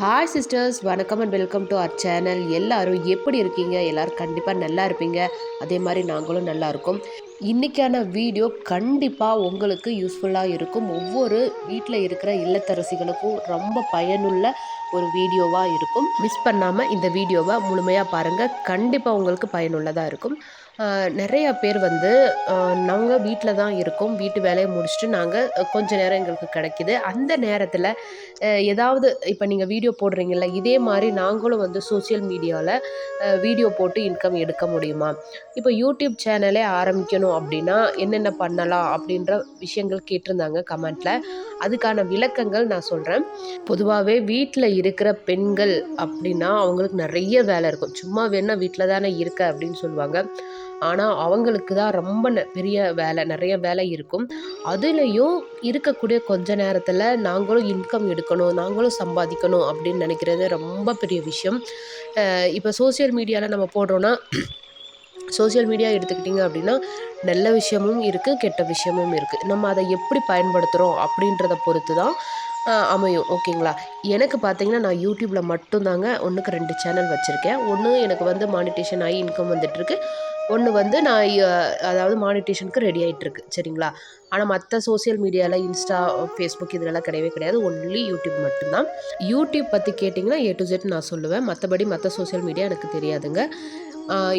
Hi sisters வணக்கம் and welcome to our channel எல்லாரும் எப்படி இருக்கீங்க? எல்லோரும் கண்டிப்பாக நல்லா இருப்பீங்க. அதே மாதிரி நாங்களும் நல்லா இருக்கோம். இன்றைக்கான வீடியோ கண்டிப்பாக உங்களுக்கு யூஸ்ஃபுல்லாக இருக்கும். ஒவ்வொரு வீட்டில் இருக்கிற இல்லத்தரசிகளுக்கும் ரொம்ப பயனுள்ள ஒரு வீடியோவாக இருக்கும். மிஸ் பண்ணாமல் இந்த வீடியோவை முழுமையாக பாருங்கள் கண்டிப்பாக உங்களுக்கு பயனுள்ளதாக இருக்கும். நிறையா நிறைய பேர் வந்து நாங்கள் வீட்டில் தான் இருக்கோம். வீட்டு வேலையை முடிச்சுட்டு நாங்கள் கொஞ்சம் நேரம் எங்களுக்கு கிடைக்கிது. அந்த நேரத்தில் ஏதாவது இப்போ நீங்கள் வீடியோ போடுறீங்கல்ல இதே மாதிரி நாங்களும் வந்து சோஷியல் மீடியாவில் வீடியோ போட்டு இன்கம் எடுக்க முடியுமா? இப்போ யூடியூப் சேனலே ஆரம்பிக்கணும் அப்படின்னா என்னென்ன பண்ணலாம் அப்படின்ற விஷயங்கள் கேட்டிருந்தாங்க கமெண்ட்டில் அதுக்கான விளக்கங்கள் நான் சொல்கிறேன் பொதுவாகவே வீட்டில் இருக்கிற பெண்கள் அப்படின்னா அவங்களுக்கு நிறைய வேலை இருக்கும். சும்மா வேணால் வீட்டில் தானே இருக்க அப்படின்னு சொல்லுவாங்க. ஆனால் அவங்களுக்கு தான் ரொம்ப பெரிய வேலை நிறைய வேலை இருக்கும். அதுலேயும் இருக்கக்கூடிய கொஞ்ச நேரத்தில் நாங்களும் இன்கம் எடுக்கணும் நாங்களும் சம்பாதிக்கணும் அப்படின்னு நினைக்கிறது ரொம்ப பெரிய விஷயம். இப்போ சோஷியல் மீடியாவில் நம்ம போடுறோன்னா சோஷியல் மீடியா எடுத்துக்கிட்டிங்க அப்படின்னா நல்ல விஷயமும் இருக்குது கெட்ட விஷயமும் இருக்குது நம்ம அதை எப்படி பயன்படுத்துகிறோம் அப்படின்றத பொறுத்து தான் அமையும். ஓகேங்களா? எனக்கு பார்த்தீங்கன்னா நான் யூடியூப்பில் மட்டும்தாங்க ஒன்றுக்கு ரெண்டு சேனல் வச்சுருக்கேன். ஒன்று எனக்கு வந்து மானிட்டேஷன் ஆகி இன்கம் வந்துட்டுருக்கு. ஒன்று வந்து நான் அதாவது மானிட்டேஷனுக்கு ரெடி ஆகிட்டுருக்கு சரிங்களா? ஆனால் மற்ற சோஷியல் மீடியாவில் இன்ஸ்டா ஃபேஸ்புக் இதெல்லாம் கிடையவே கிடையாது. ஒன்லி யூடியூப் மட்டும்தான். யூடியூப் பற்றி கேட்டிங்கன்னா ஏ டு ஜெட் நான் சொல்லுவேன். மற்றபடி மற்ற சோஷியல் மீடியா எனக்கு தெரியாதுங்க.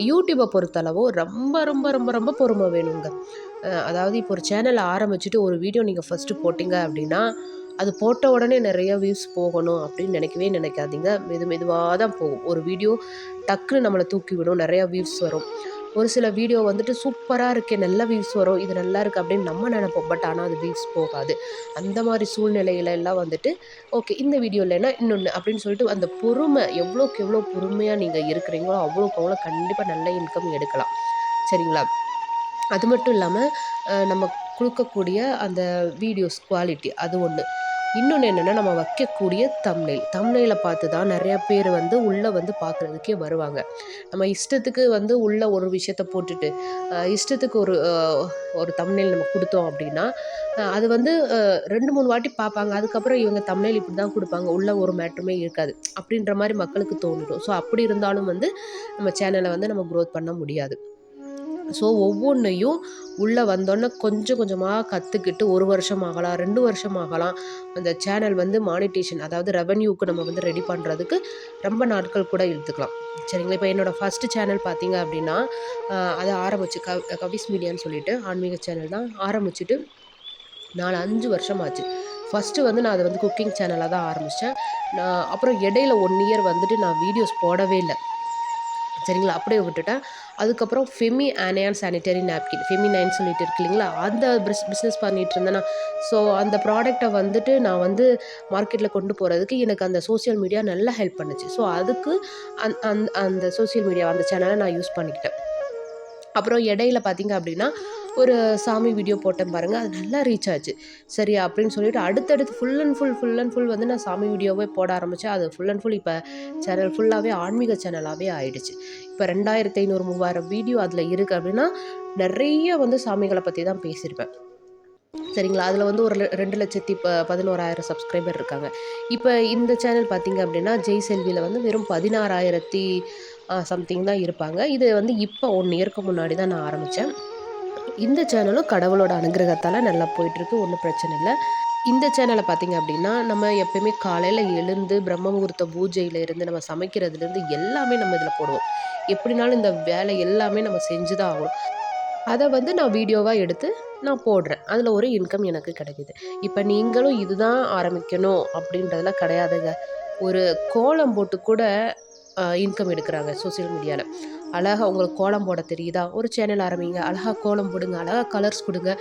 யூடியூப்பை பொறுத்தளவு ரொம்ப ரொம்ப ரொம்ப ரொம்ப பொறுமை வேணுங்க. அதாவது இப்போ ஒரு சேனலை ஆரம்பிச்சுட்டு ஒரு வீடியோ நீங்கள் ஃபஸ்ட்டு போட்டிங்க அப்படின்னா அது போட்ட உடனே நிறைய வியூஸ் போகணும் அப்படின்னு நினைக்கவே நினைக்காதீங்க. மெது மெதுவாக தான் போகும். ஒரு வீடியோ டக்குன்னு நம்மளை தூக்கி விடும் நிறையா வியூஸ் வரும். ஒரு சில வீடியோ வந்துட்டு சூப்பராக இருக்கே நல்ல வியூஸ் வரும் இது நல்லா இருக்குது அப்படின்னு நம்ம நினைப்போம். பட் ஆனால் அது வியூஸ் போகாது. அந்த மாதிரி சூழ்நிலையில எல்லாம் வந்துட்டு ஓகே இந்த வீடியோ இல்லைன்னா இன்னொன்று அப்படின்னு சொல்லிட்டு அந்த பொறுமை எவ்வளோக்கு எவ்வளோ பொறுமையாக நீங்கள் இருக்கிறீங்களோ அவ்வளோக்கு அவ்வளோ கண்டிப்பாக நல்ல இன்கம் எடுக்கலாம். சரிங்களா? அது மட்டும் இல்லாமல் நம்ம கொடுக்கக்கூடிய அந்த வீடியோஸ் குவாலிட்டி அது ஒன்று இன்னொன்று என்னென்னா நம்ம வைக்கக்கூடிய தம்னைல் தம்னைல பார்த்து தான் நிறையா பேர் வந்து உள்ளே வந்து பார்க்குறதுக்கே வருவாங்க. நம்ம இஷ்டத்துக்கு வந்து உள்ள ஒரு விஷயத்த போட்டுட்டு இஷ்டத்துக்கு ஒரு ஒரு தம்னைல் நம்ம கொடுத்தோம் அப்படின்னா அது வந்து ரெண்டு மூணு வாட்டி பார்ப்பாங்க. அதுக்கப்புறம் இவங்க தம்னைல் இப்படி தான் கொடுப்பாங்க. உள்ளே ஒரு மேட்டருமே இருக்காது. அப்படின்ற மாதிரி மக்களுக்கு தோணிடும் ஸோ அப்படி இருந்தாலும் வந்து நம்ம சேனலை வந்து நம்ம க்ரோத் பண்ண முடியாது. ஸோ ஒவ்வொன்றையும் உள்ளே வந்தோன்னே கொஞ்சம் கொஞ்சமாக கற்றுக்கிட்டு ஒரு வருஷம் ஆகலாம் ரெண்டு வருஷம் ஆகலாம். அந்த சேனல் வந்து மானிட்டேஷன் அதாவது ரெவன்யூக்கு நம்ம வந்து ரெடி பண்ணுறதுக்கு ரொம்ப நாட்கள் கூட எடுத்துக்கலாம் சரிங்களா? இப்போ என்னோடய ஃபஸ்ட்டு சேனல் பார்த்தீங்க அப்படின்னா அதை ஆரம்பிச்சு க கவிஸ் மீடியான்னு சொல்லிட்டு ஆன்மீக சேனல் தான் ஆரம்பிச்சுட்டு நாலு அஞ்சு வருஷம் ஆச்சு. ஃபஸ்ட்டு வந்து நான் அதை வந்து குக்கிங் சேனலாக தான் ஆரம்பித்தேன் நான் அப்புறம் இடையில ஒன் இயர் வந்துட்டு நான் வீடியோஸ் போடவே இல்லை. சரிங்களா? அப்படியே விட்டுட்டேன். அதுக்கப்புறம் Femi anion sanitary napkin Femi nine சொல்லிட்டு இருக்கு இல்லைங்களா? அந்த பிஸ் பிஸ்னஸ் பண்ணிட்டு இருந்தேன்னா ஸோ அந்த ப்ராடக்டை வந்துட்டு நான் வந்து மார்க்கெட்டில் கொண்டு போகிறதுக்கு எனக்கு அந்த சோஷியல் மீடியா நல்லா ஹெல்ப் பண்ணுச்சு. ஸோ அதுக்கு அந் அந் அந்த சோஷியல் மீடியா அந்த சேனலை நான் யூஸ் பண்ணிக்கிட்டேன். அப்புறம் இடையில பார்த்தீங்க அப்படின்னா ஒரு சாமி வீடியோ போட்டேன் பாருங்கள் அது நல்லா ரீச் ஆச்சு. சரி அப்படின்னு சொல்லிட்டு அடுத்தடுத்து full and full full and full வந்து நான் சாமி வீடியோவே போட ஆரம்பித்தேன் அது ஃபுல் அண்ட் ஃபுல் இப்போ சேனல் ஃபுல்லாகவே ஆன்மீக சேனலாகவே ஆயிடுச்சு. இப்போ ரெண்டாயிரத்தி ஐநூறு மூவாயிரம் வீடியோ அதில் இருக்குது அப்படின்னா நிறைய வந்து சாமிகளை பற்றி தான் பேசியிருப்பேன். சரிங்களா? அதில் வந்து ஒரு ரெண்டு லட்சத்தி ப பதினோராயிரம் சப்ஸ்கிரைபர் இருக்காங்க. இப்போ இந்த சேனல் பார்த்தீங்க அப்படின்னா ஜெய் செல்வியில் வந்து வெறும் பதினாறாயிரத்தி சம்திங் தான் இருப்பாங்க. இது வந்து இப்போ ஒன் இயருக்கு முன்னாடி தான் நான் ஆரம்பித்தேன் இந்த சேனலும் கடவுளோட அனுகிரகத்தால் நல்லா போயிட்டுருக்கு ஒன்றும் பிரச்சனை இல்லை. இந்த சேனலை பார்த்தீங்க அப்படின்னா நம்ம எப்பயுமே காலையில் எழுந்து பிரம்ம முகூர்த்த பூஜையில இருந்து நம்ம சமைக்கிறதுலேருந்து எல்லாமே நம்ம இதில் போடுவோம். எப்படினாலும் இந்த வேலை எல்லாமே நம்ம செஞ்சு தான் ஆகணும். அதை வந்து நான் வீடியோவாக எடுத்து நான் போடுறேன். அதில் ஒரு இன்கம் எனக்கு கிடைக்குது. இப்போ நீங்களும் இதுதான் ஆரம்பிக்கணும் அப்படின்றதெல்லாம் கிடையாதுங்க. ஒரு கோலம் போட்டு கூட இன்கம் எடுக்கிறாங்க சோஷியல் மீடியாவில் அழகாக உங்களுக்கு கோலம் போட தெரியுதா? ஒரு சேனல் ஆரம்பிங்க. அழகாக கோலம் போடுங்க. அழகாக கலர்ஸ் கொடுங்க.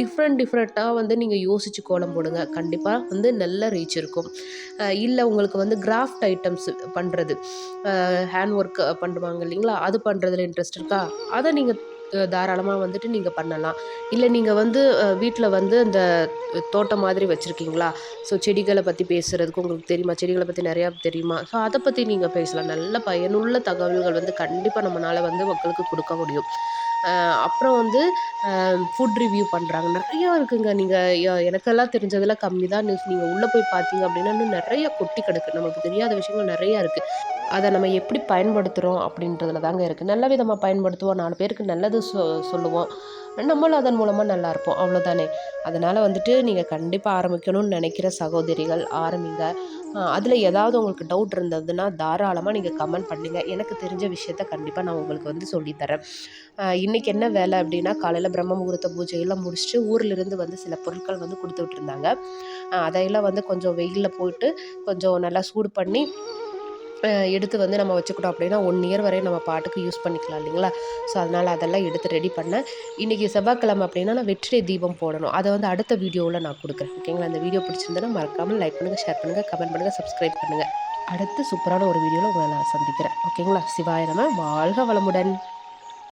டிஃப்ரெண்ட் டிஃப்ரெண்ட்டாக வந்து நீங்கள் யோசித்து கோலம் போடுங்க. கண்டிப்பாக வந்து நல்ல ரீச் இருக்கும். இல்லை உங்களுக்கு வந்து கிராஃப்ட் ஐட்டம்ஸ் பண்ணுறது ஹேண்ட் ஒர்க் பண்ணுவாங்க இல்லைங்களா? அது பண்ணுறதுல இன்ட்ரெஸ்ட் இருக்கா? அதை நீங்கள் தாராளமாக வந்துட்டு நீங்கள் பண்ணலாம். இல்லை நீங்கள் வந்து வீட்டில் வந்து அந்த தோட்டம் மாதிரி வச்சுருக்கீங்களா? ஸோ செடிகளை பற்றி பேசுகிறதுக்கு உங்களுக்கு தெரியுமா? செடிகளை பற்றி நிறையா தெரியுமா? ஸோ அதை பற்றி நீங்கள் பேசலாம். நல்ல பயனுள்ள தகவல்கள் வந்து கண்டிப்பாக நம்மளால் வந்து மக்களுக்கு கொடுக்க முடியும். அப்புறம் வந்து ஃபுட் ரிவ்யூ பண்ணுறாங்க நிறையா இருக்குங்க. நீங்கள் எனக்கெல்லாம் தெரிஞ்சதில் கம்மி தான் நியூஸ் நீங்கள் உள்ளே போய் பார்த்தீங்க அப்படின்னா இன்னும் நிறைய கொட்டி கிடக்கு. நமக்கு தெரியாத விஷயங்கள் நிறையா இருக்குது அதை நம்ம எப்படி பயன்படுத்துகிறோம் அப்படின்றதுல தாங்க இருக்குது நல்ல விதமாக பயன்படுத்துவோம். நாலு பேருக்கு நல்லது சொ சொல்லுவோம். நம்மளும் அதன் மூலமாக நல்லா இருப்போம். அவ்வளோதானே அதனால் வந்துட்டு நீங்கள் கண்டிப்பாக ஆரம்பிக்கணும்னு நினைக்கிற சகோதரிகள் ஆரம்பிங்க. அதில் ஏதாவது உங்களுக்கு டவுட் இருந்ததுன்னா தாராளமாக நீங்கள் கமெண்ட் பண்ணுங்கள் எனக்கு தெரிஞ்ச விஷயத்த கண்டிப்பாக நான் உங்களுக்கு வந்து சொல்லித்தரேன் இன்றைக்கி என்ன வேலை அப்படின்னா காலையில் பிரம்ம முகூர்த்த பூஜையெல்லாம் முடிச்சுட்டு ஊர்லேருந்து வந்து சில பொருட்கள் வந்து கொடுத்து விட்டுருந்தாங்க அதையெல்லாம் வந்து கொஞ்சம் வெயிலில் போயிட்டு கொஞ்சம் நல்லா சூடு பண்ணி எடுத்து வந்து நம்ம வச்சுக்கிட்டோம் அப்படின்னா ஒன் இயர் வரையும் நம்ம பாட்டுக்கு யூஸ் பண்ணிக்கலாம் இல்லைங்களா? ஸோ அதனால் அதெல்லாம் எடுத்து ரெடி பண்ணேன். இன்றைக்கி செவ்வாய்க்கிழமை அப்படின்னா நான் வெற்றிலை தீபம் போடணும். அதை வந்து அடுத்த வீடியோவில் நான் கொடுக்குறேன். ஓகேங்களா அந்த வீடியோ பிடிச்சிருந்தேன்னா மறக்காமல் லைக் பண்ணுங்கள் ஷேர் பண்ணுங்கள் கமெண்ட் பண்ணுங்கள் சப்ஸ்கிரைப் பண்ணுங்கள் அடுத்து சூப்பரான ஒரு வீடியோவில் உங்களை நான் சந்திக்கிறேன். ஓகேங்களா சிவாய வாழ்க வளமுடன்.